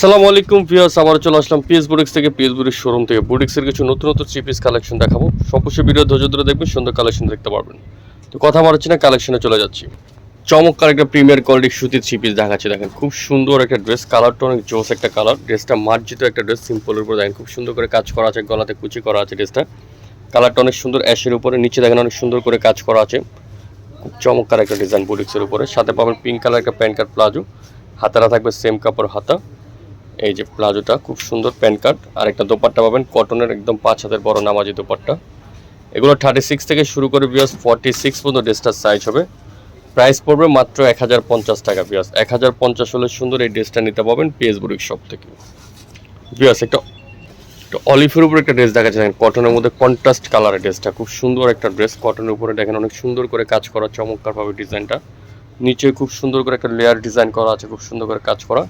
আসসালামু আলাইকুম ভিউয়ার্স আবার চলে আসলাম পিএস বুটিক্স থেকে, পিএস বুটিক্স শোরুম থেকে। বুটিক্সের কিছু নতুন নতুন থ্রি পিস কালেকশন দেখাবো। অবশ্যই ভিডিও ধৈর্য ধরে দেখবেন, সুন্দর কালেকশন দেখতে পারবেন। তো কথা মারাচ্ছি না কালেকশনে চলে যাচ্ছি। চমৎকার একটা প্রিমিয়ার কোয়ালিটির সুতির থ্রি পিস দেখাচ্ছে, দেখেন, খুব সুন্দর একটা ড্রেস কালারটা অনেক জোস একটা কালার ড্রেসটা মার্জিত একটা ড্রেস সিম্পলের উপর দেখেন, খুব সুন্দর করে কাজ করা আছে, গলাতে কুচি করা আছে ড্রেসটা কালারটা অনেক সুন্দর অ্যাশের উপরে, নিচে দেখেন অনেক সুন্দর করে কাজ করা আছে। খুব চমৎকার একটা ডিজাইন বুটিক্সের উপরে। সাথে পাবেন পিঙ্ক কালার একটা প্যান্ট কার্ড প্লাজো। হাতারা থাকবে সেম কাপড় হাতা। এই যে প্লাজোটা, খুব সুন্দর প্যান্ট কার্ড। আর একটা দোপাট্টা পাবেন, কটনের একদম পাঁচ হাতের বড় নামাজি দোপাট্টা। এগুলো থার্টি সিক্স থেকে শুরু করে বিয়াস ফর্টি সিক্স পর্যন্ত ড্রেসটার সাইজ হবে। প্রাইস পড়বে মাত্র এক হাজার পঞ্চাশ টাকা বিয়াস এক হাজার পঞ্চাশ হলে সুন্দর এই ড্রেসটা নিতে পাবেন পিএস বুড়িক শপ থেকে। বিয়াস একটা একটা অলিফের উপর একটা ড্রেস দেখা যাচ্ছে কটনের মধ্যে কন্ট্রাস্ট কালারের ড্রেসটা খুব সুন্দর একটা ড্রেস কটনের উপরে দেখেন, অনেক সুন্দর করে কাজ করা, চমৎকারভাবে ডিজাইনটা নিচে খুব সুন্দর করে একটা লেয়ার ডিজাইন করা আছে, খুব সুন্দর করে কাজ করা।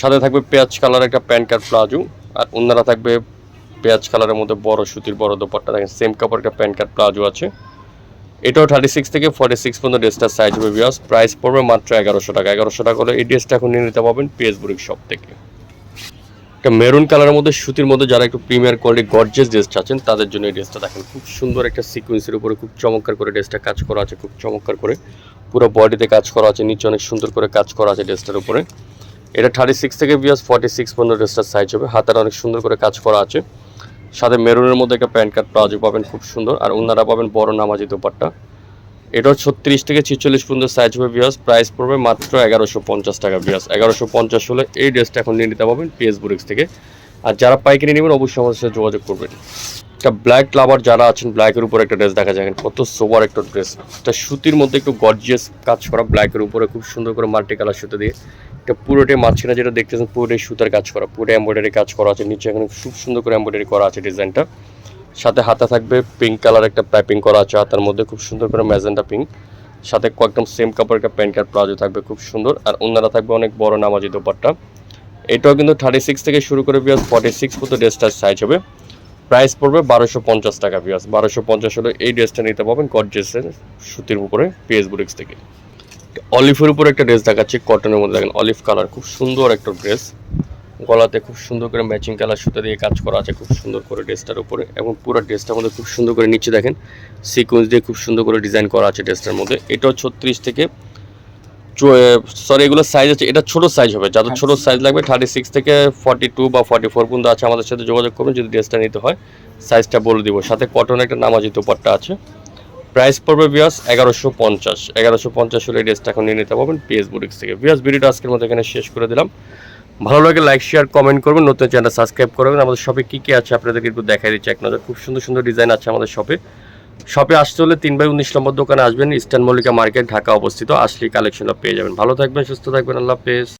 সাথে থাকবে পেঁয়াজ কালার একটা প্যান্ট কার্ড প্লাজো, আর অন্যরা থাকবে পেঁয়াজ কালারের মধ্যে বড় সুতির বড় দোপাট্টা। দেখেন সেম কাপড় একটা প্যান্ট কার্ড প্লাজো আছে। এটাও থার্টি সিক্স থেকে ফর্টি সিক্স পর্যন্ত ড্রেসটার সাইজ হবে বিয়াস প্রাইস পড়বে মাত্র এগারোশো টাকা। এগারোশো টাকা হলে এই ড্রেসটা এখন নিয়ে নিতে পারবেন পিএস বুড়িক শপ থেকে। একটা মেরুন কালারের মধ্যে, সুতির মধ্যে যারা একটু প্রিমিয়ার কোয়ালিটি গর্জেস ড্রেস আছেন তাদের জন্য এই ড্রেসটা দেখেন, খুব সুন্দর একটা সিকোয়েন্সের উপরে খুব চমৎকার করে ড্রেসটা কাজ করা আছে, খুব চমৎকার করে। পুরো বডিতে কাজ করা আছে, নিচে অনেক সুন্দর করে কাজ করা আছে ড্রেসটার উপরে। এটা থার্টি সিক্স থেকে বিয়াস ফর্টি সিক্স পর্যন্ত ড্রেসটার সাইজ হবে। হাতার অনেক সুন্দর করে কাজ করা আছে। সাথে মেরুনের মধ্যে একটা প্যান্ট কার্ড প্লাজো পাবেন খুব সুন্দর। আর ওনারা পাবেন বড় নামাজি দোপাট্টা। এটাও ছত্রিশ থেকে ছিচল্লিশ পর্যন্ত সাইজ হবে বিয়াস প্রাইস পড়বে মাত্র এগারোশো পঞ্চাশ টাকা বিয়াস এগারোশো পঞ্চাশ হলে এই ড্রেসটা এখন নিয়ে নিতে পারবেন পিএস বুরিক্স থেকে। আর যারা পাইকারি নেবেন, অবশ্যই আমাদের সাথে যোগাযোগ করবেন। একটা ব্ল্যাক লাভার যারা আছেন ব্ল্যাকের উপরে একটা ড্রেস দেখা যায়। কত সোবার একটা ড্রেস এটা সুতির মধ্যে একটু গর্জিয়াস কাজ করা ব্ল্যাকের উপরে, খুব সুন্দর করে মাল্টি কালার সুতো দিয়ে এটা পুরোটাই মাঝখানে যেটা দেখতেছেন, পুরোটাই সুতার কাজ করা, পুরো এমব্রয়ডারি কাজ করা আছে, নিচে এখানে খুব সুন্দর করে এমব্রয়ডারি করা আছে ডিজাইনটা সাথে হাতে থাকবে পিঙ্ক কালার একটা পাইপিং করা আছে, হাতার মধ্যে খুব সুন্দর করে ম্যাজেন্টা পিঙ্ক সাথে একদম সেম কাপড় একটা প্যান্ট কার্ড প্লাজো থাকবে খুব সুন্দর, আর অন্যরা থাকবে অনেক বড় নামাজি দোপাট্টা। এটাও কিন্তু থার্টি সিক্স থেকে শুরু করে বিয়াস ফর্টি সিক্স পর্যন্ত ড্রেসটার সাইজ হবে। প্রাইস পড়বে বারোশো পঞ্চাশ টাকা বিয়াস বারোশো পঞ্চাশ হলে এই ড্রেসটা নিতে পারবেন গর্জেসের সুতির উপরে পিএস থেকে। অলিভের উপরে একটা ড্রেস দেখাচ্ছি কটনের মধ্যে দেখেন অলিভ কালার খুব সুন্দর একটা ড্রেস গলাতে খুব সুন্দর করে ম্যাচিং কালার সুতো দিয়ে কাজ করা আছে খুব সুন্দর করে ড্রেসটার উপরে এবং পুরো ড্রেসটার মধ্যে খুব সুন্দর করে নিচে দেখেন সিকোয়েন্স দিয়ে খুব সুন্দর করে ডিজাইন করা আছে ড্রেসটার মধ্যে। এটাও ছত্রিশ থেকে সরি এগুলো সাইজ আছে এটা ছোট সাইজ হবে যাদের ছোট সাইজ লাগবে থার্টি সিক্স থেকে ফর্টি টু বা ফর্টি ফোর পর্যন্ত আছে আমাদের সাথে যোগাযোগ করবেন যদি ড্রেসটা নিতে হয় সাইজটা বলে দিব। সাথে কটন একটা নামাজি দোপাট্টা আছে। প্রাইস পড়বে বিয়াস এগারোশো পঞ্চাশ। এগারোশো পঞ্চাশ হলে ড্রেসটা এখন নিয়ে নিতে পারবেন পিএস বুটিক্স থেকে। বিয়াস ভিডিওটা আজকের মতো এখানে শেষ করে দিলাম। ভালো লাগে লাইক শেয়ার কমেন্ট করবেন। নতুন চ্যানেল সাবস্ক্রাইব করবেন আমাদের শপে কী কী আছে আপনাদেরকে একটু দেখাই দিচ্ছি। এক নজর, খুব সুন্দর সুন্দর ডিজাইন আছে আমাদের শপে শপে আসতে হলে তিন বাই উনিশ নম্বর দোকানে আসবেন। ইস্টার্ন মল্লিকা মার্কেট, ঢাকা অবস্থিত। আসলেই কালেকশনটা পেয়ে যাবেন। ভালো থাকবেন, সুস্থ থাকবেন। আল্লাহ হাফেজ।